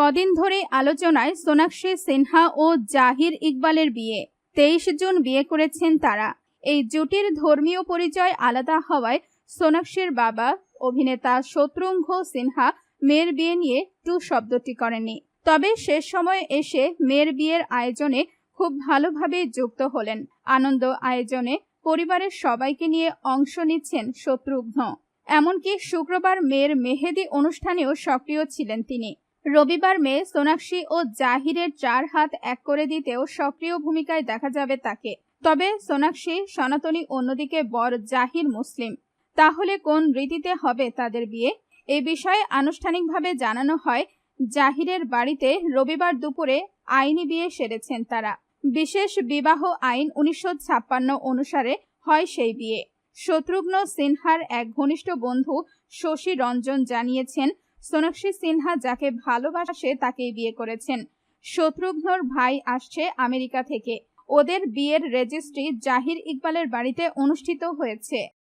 কদিন ধরে আলোচনায় সোনাক্ষী সিনহা ও জাহির ইকবালের বিয়ে। তেইশ জুন বিয়ে করেছেন তারা। এই জুটির ধর্মীয় পরিচয় আলাদা হওয়ায় সোনাক্ষীর বাবা, অভিনেতা শত্রুঘ্ন সিনহা মেয়ের বিয়ে নিয়ে টু শব্দটি করেননি। তবে শেষ সময়ে এসে মেয়ের বিয়ের আয়োজনে খুব ভালোভাবে যুক্ত হলেন। আনন্দ আয়োজনে পরিবারের সবাইকে নিয়ে অংশ নিচ্ছেন শত্রুঘ্ন। এমনকি শুক্রবার মেয়ের মেহেদি অনুষ্ঠানেও সক্রিয় ছিলেন তিনি। রবিবার মেয়ে সোনাক্ষী ও জাহিরের চার হাত এক করে দিতেও সক্রিয় ভূমিকায় দেখা যাবে তাকে। তবে সোনাক্ষী সনাতনী অন্যদিকে বর জাহির মুসলিম। তাহলে কোন রীতিতে হবে তাদের বিয়ে? এই বিষয়ে আনুষ্ঠানিকভাবে জানানো হয়, জাহিরের বাড়িতে রবিবার দুপুরে আইনি বিয়ে সেরেছেন তারা। বিশেষ বিবাহ আইন উনিশশো ছাপ্পান্ন অনুসারে হয় সেই বিয়ে। শত্রুঘ্ন সিনহার এক ঘনিষ্ঠ বন্ধু শশী রঞ্জন জানিয়েছেন সোনাক্ষী সিনহা যাকে ভালোবাসে তাকেই বিয়ে করেছেন। শত্রুঘ্নর ভাই আসছে আমেরিকা থেকে। ওদের বিয়ের রেজিস্ট্রি জাহির ইকবালের বাড়িতে অনুষ্ঠিত হয়েছে।